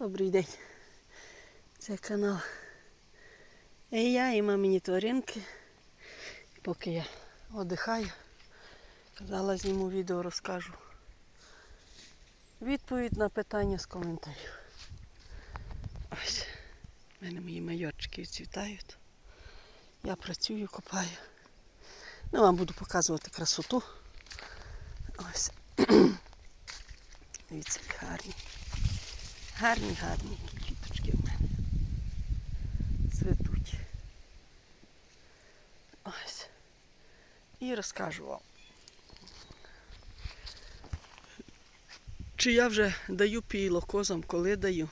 Добрий день. Це канал. І я, і мамині тваринки. Поки я одихаю, казала, зніму відео, розкажу. Відповідь на питання з коментарів. Ось. У мене мої майорчики відцвітають. Я працюю, копаю. Ну, вам буду показувати красоту. Ось. Дивіться, гарні. Гарні, гарні квіточки в мене. Цветуть. Ось. І розкажу вам. Чи я вже даю піло козам, коли даю.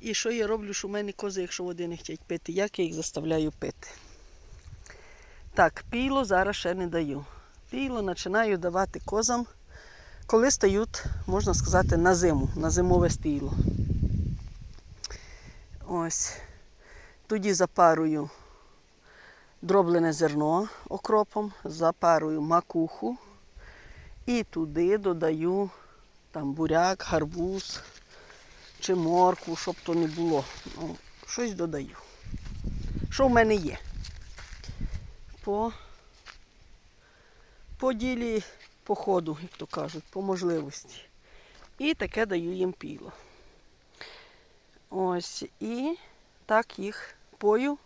І що я роблю, що в мене кози, якщо води не хочуть пити, як я їх заставляю пити. Так, піло зараз ще не даю. Піло починаю давати козам, коли стають, можна сказати, на зиму, на зимове стіло. Ось. Тоді запарую дроблене зерно окропом, запарую макуху і туди додаю там буряк, гарбуз чи моркву, щоб то не було. Ну, щось додаю. Що в мене є? По, по ділі по ходу, як то кажуть, по можливості. І таке даю їм піло. Ось, і так їх пою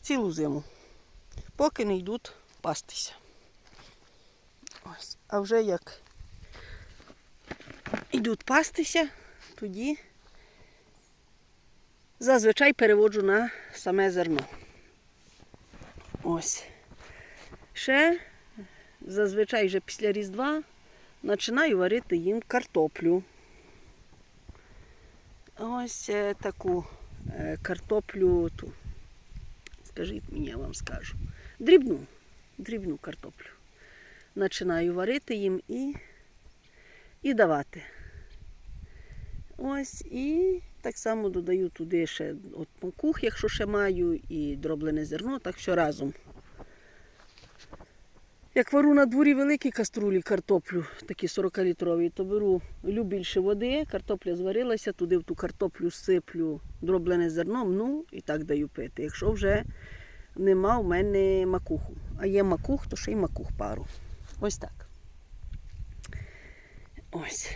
цілу зиму, поки не йдуть пастися. Ось. А вже як йдуть пастися, тоді зазвичай переводжу на саме зерно. Ось. Ще зазвичай вже після Різдва починаю варити їм картоплю. Ось е, таку е, картоплю ту. Скажіть мені, я вам скажу. Дрібну, дрібну картоплю. Починаю варити їм і, і давати. Ось і так само додаю туди ще от макух, якщо ще маю, і дроблене зерно, так що разом. Як вару на дворі великі каструлі картоплю, такі 40-літрові, то беру лю більше води, картопля зварилася, туди в ту картоплю сиплю дроблене зерно, ну і так даю пити. Якщо вже нема в мене макуху. А є макух, то ще й макух пару. Ось так. Ось.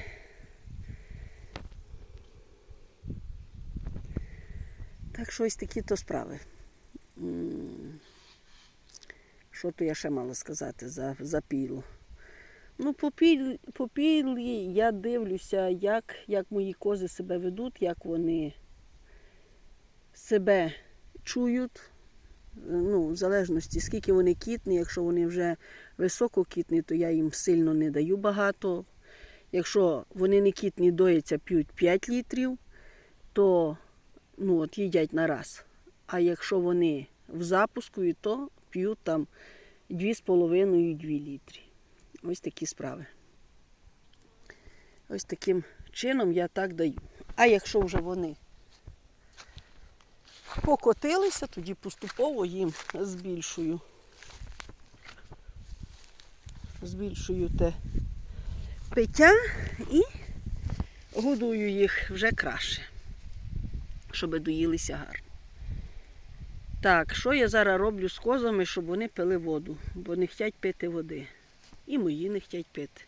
Так що ось такі то справи. Що то я ще мала сказати за, за піло? Ну, по, піль, по пілі я дивлюся, як, як мої кози себе ведуть, як вони себе чують. Ну, в залежності, скільки вони кітні, якщо вони вже висококітні, то я їм сильно не даю багато. Якщо вони не кітні, доїться, п'ють 5 літрів, то ну, от їдять на раз. А якщо вони в запуску, то п'ють там 2,5-2 літри. Ось такі справи. Ось таким чином я так даю. А якщо вже вони покотилися, тоді поступово їм збільшую. Збільшую те пиття і годую їх вже краще щоб доїлися гарно. Так, що я зараз роблю з козами, щоб вони пили воду, бо не хочуть пити води. І мої не хочуть пити.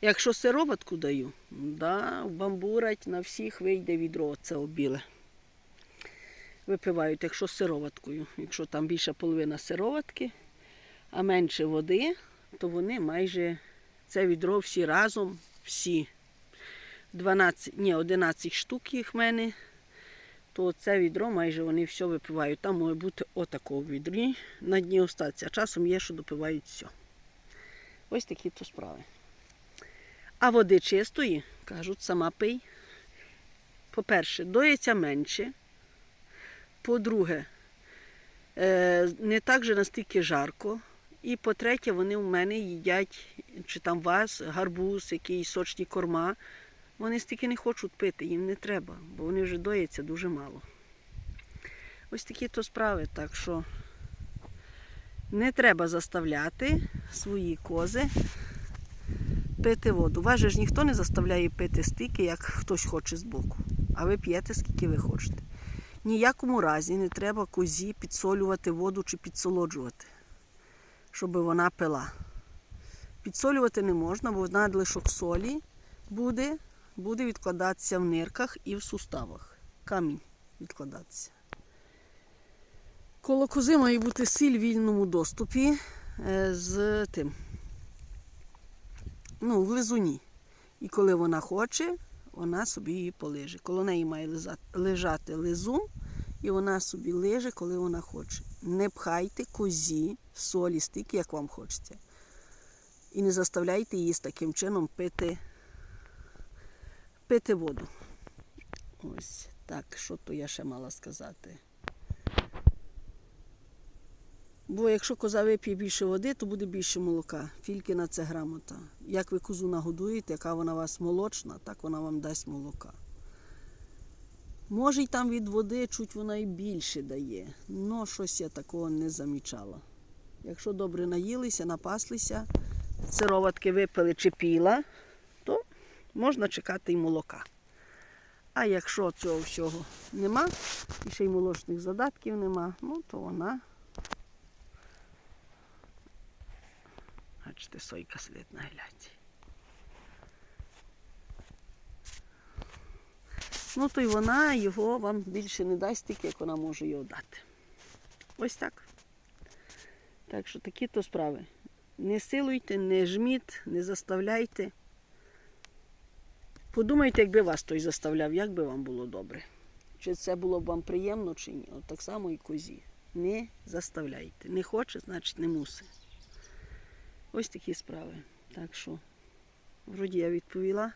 Якщо сироватку даю, да, бамбурать на всіх вийде відро це обіле. Випивають, якщо сироваткою. Якщо там більша половина сироватки, а менше води, то вони майже це відро всі разом, всі 12, ні, 11 штук їх в мене то це відро майже вони все випивають. Там може бути отако в відрі на дні остатися. Часом є, що допивають все. Ось такі то справи. А води чистої, кажуть, сама пий. По-перше, доїться менше. По-друге, е, не так же настільки жарко. І по-третє, вони у мене їдять, чи там вас, гарбуз, якісь сочні корма. Вони стільки не хочуть пити, їм не треба, бо вони вже доїться дуже мало. Ось такі то справи, так що не треба заставляти свої кози пити воду. Вас ж ніхто не заставляє пити стільки, як хтось хоче збоку. А ви п'єте скільки ви хочете. Ніякому разі не треба козі підсолювати воду чи підсолоджувати, щоб вона пила. Підсолювати не можна, бо надлишок солі буде, буде відкладатися в нирках і в суставах. Камінь відкладатися. Коло кози має бути сіль в вільному доступі е, з тим. Ну, в лизуні. І коли вона хоче, вона собі її полиже. Коло неї має лежати лизун, і вона собі лиже, коли вона хоче. Не пхайте козі солі стільки, як вам хочеться. І не заставляйте її з таким чином пити, пити воду. Ось так, що то я ще мала сказати. Бо якщо коза вип'є більше води, то буде більше молока. Тільки на це грамота. Як ви козу нагодуєте, яка вона у вас молочна, так вона вам дасть молока. Може, й там від води чуть вона і більше дає, але щось я такого не замічала. Якщо добре наїлися, напаслися, сироватки випили чи піла, можна чекати й молока. А якщо цього всього нема, і ще й молочних задатків нема, ну то вона Бачите, сойка сидить на гляді. Ну, то й вона його вам більше не дасть тільки, як вона може його дати. Ось так. Так що такі то справи. Не силуйте, не жміть, не заставляйте. Подумайте, якби вас той заставляв, як би вам було добре. Чи це було б вам приємно, чи ні. От так само і козі. Не заставляйте. Не хоче, значить не мусить. Ось такі справи. Так що, вроді я відповіла.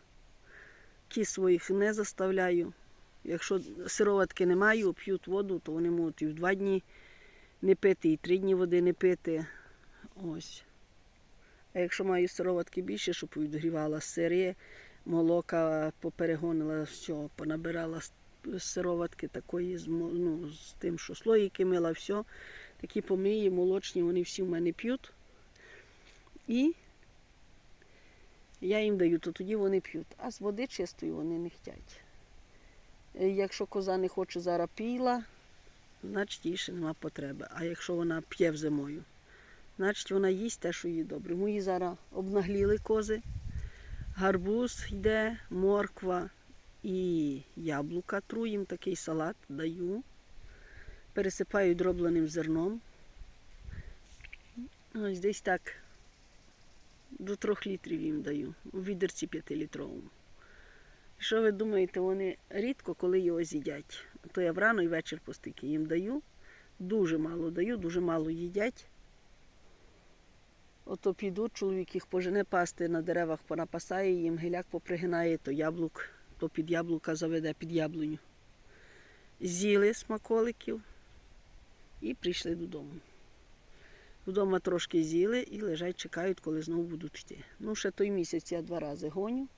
Кіз своїх не заставляю. Якщо сироватки не маю, п'ють воду, то вони можуть і в два дні не пити, і три дні води не пити. Ось. А якщо маю сироватки більше, щоб відгрівала сири, молока поперегонила, все, понабирала сироватки такої з, ну, з тим, що слоїки мила, все. Такі помиї, молочні, вони всі в мене п'ють. І я їм даю, то тоді вони п'ють. А з води чистої вони не хочуть. Якщо коза не хоче зараз піла, значить їй ще нема потреби. А якщо вона п'є зимою, значить вона їсть те, що їй добре. Мої зараз обнагліли кози, гарбуз йде, морква і яблука. Тру їм такий салат даю. Пересипаю дробленим зерном. Ось десь так до трьох літрів їм даю, у відерці п'ятилітровому. І що ви думаєте, вони рідко коли його з'їдять. То я врано і вечір по стільки їм даю. Дуже мало даю, дуже мало їдять. Ото підуть, чоловік їх пожене пасти на деревах, понапасає їм, гиляк попригинає, то яблук, то під яблука заведе під яблуню. З'їли смаколиків і прийшли додому. Вдома трошки з'їли і лежать, чекають, коли знову будуть йти. Ну, ще той місяць я два рази гоню,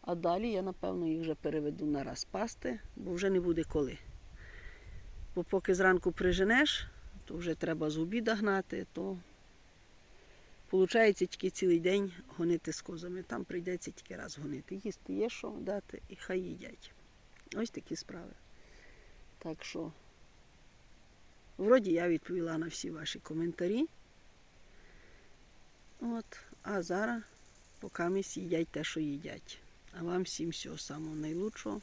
а далі я, напевно, їх вже переведу на раз пасти, бо вже не буде коли. Бо поки зранку приженеш, то вже треба з обіда гнати, то виходить тільки цілий день гонити з козами. Там прийдеться тільки раз гонити. Їсти є що дати і хай їдять. Ось такі справи. Так що. Вроді я відповіла на всі ваші коментарі. От, а зараз поки ми їдять те, що їдять. А вам всім всього самого найлучшого.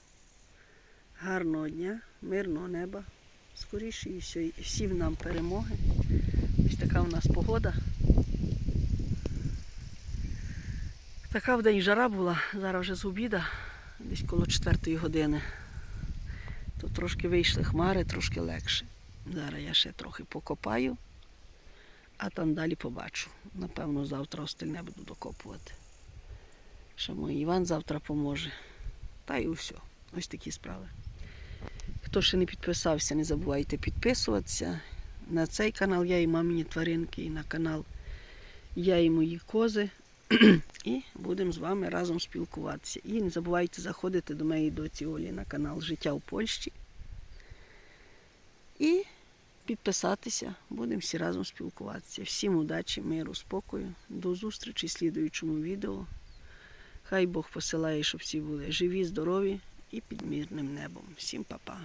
Гарного дня, мирного неба. Скоріше і всім нам перемоги. Ось така у нас погода. Така в день жара була, зараз вже з обіда, десь коло 4 години. То трошки вийшли хмари, трошки легше. Зараз я ще трохи покопаю, а там далі побачу. Напевно, завтра остальне буду докопувати. Ще мій Іван завтра поможе. Та й усе. Ось такі справи. Хто ще не підписався, не забувайте підписуватися. На цей канал я і мамині тваринки, і на канал Я і мої кози. І будемо з вами разом спілкуватися. І не забувайте заходити до моєї доці Олі на канал Життя в Польщі. І підписатися. Будемо всі разом спілкуватися. Всім удачі, миру, спокою. До зустрічі в слідуючому відео. Хай Бог посилає, щоб всі були живі, здорові і під мирним небом. Всім па-па.